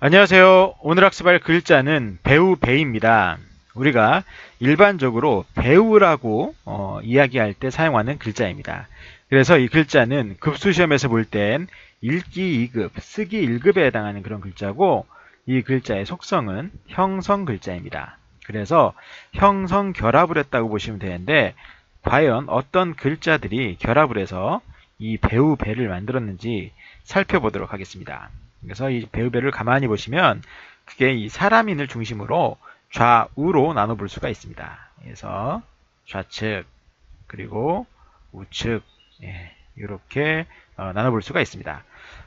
안녕하세요. 오늘 학습할 글자는 배우 배입니다. 우리가 일반적으로 배우라고 어, 이야기할 때 사용하는 글자입니다. 그래서 이 글자는 급수시험에서 볼 땐 읽기 2급, 쓰기 1급에 해당하는 그런 글자고 이 글자의 속성은 형성 글자입니다. 그래서 형성 결합을 했다고 보시면 되는데 과연 어떤 글자들이 결합을 해서 이 배우 배를 만들었는지 살펴보도록 하겠습니다. 그래서 이 배우 배를 가만히 보시면 그게 이 사람인을 중심으로 좌우로 나눠볼 수가 있습니다. 그래서 좌측 그리고 우측 예, 이렇게 어, 나눠볼 수가 있습니다.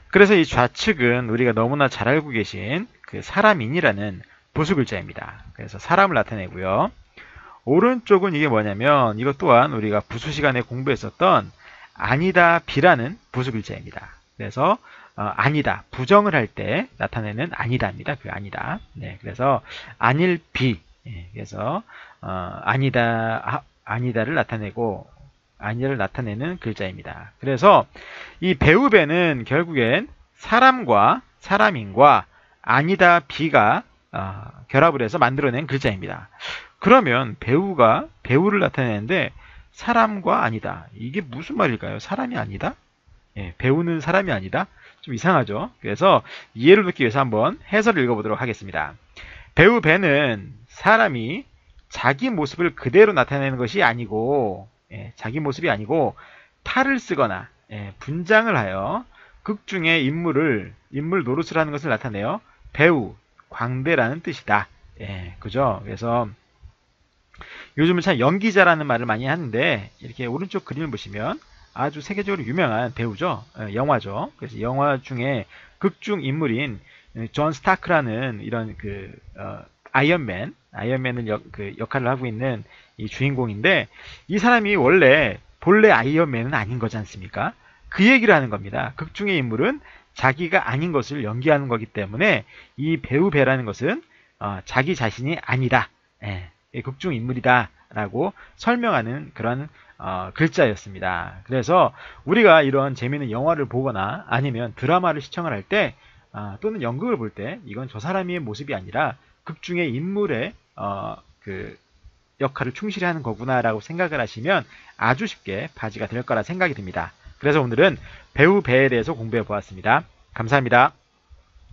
그래서 이 좌측은 우리가 너무나 잘 알고 계신 그 사람인이라는 부수 글자입니다. 그래서 사람을 나타내고요. 오른쪽은 이게 뭐냐면 이것 또한 우리가 부수 시간에 공부했었던 아니다 비라는 부수 글자입니다. 그래서 어, 아니다 부정을 할 때 나타내는 아니다입니다. 그 아니다. 네, 그래서 아닐 비. 예, 그래서 어, 아니다 아, 아니다를 나타내고 아니를 나타내는 글자입니다. 그래서 이 배우배는 결국엔 사람과 사람인과 아니다 비가 어, 결합을 해서 만들어낸 글자입니다. 그러면 배우가 배우를 나타내는데 사람과 아니다. 이게 무슨 말일까요? 사람이 아니다? 예, 배우는 사람이 아니다? 좀 이상하죠? 그래서 이해를 돕기 위해서 한번 해설을 읽어보도록 하겠습니다. 배우 배는 사람이 자기 모습을 그대로 나타내는 것이 아니고 예, 자기 모습이 아니고 탈을 쓰거나 예, 분장을 하여 극 중의 인물을 인물 노릇을 하는 것을 나타내요. 배우, 광대라는 뜻이다. 예, 그죠? 그래서 요즘은 참 연기자라는 말을 많이 하는데 이렇게 오른쪽 그림을 보시면 아주 세계적으로 유명한 배우죠. 예, 영화죠. 그래서 영화 중에 극중 인물인 존 스타크라는 이런 그 어, 아이언맨, 아이언맨을 역, 그 역할을 하고 있는 이 주인공인데 이 사람이 원래 본래 아이언맨은 아닌 거지 않습니까? 그 얘기를 하는 겁니다. 극중의 인물은 자기가 아닌 것을 연기하는 거기 때문에 이 배우 배라는 것은 어, 자기 자신이 아니다. 예, 극중 인물이다. 라고 설명하는 그런 어, 글자였습니다. 그래서 우리가 이런 재미있는 영화를 보거나 아니면 드라마를 시청을 할때 어, 또는 연극을 볼 때 이건 저 사람의 모습이 아니라 극중의 인물의 어, 그 역할을 충실히 하는 거구나라고 생각을 하시면 아주 쉽게 바지가 될 거라 생각이 듭니다. 그래서 오늘은 배우 배에 대해서 공부해 보았습니다. 감사합니다.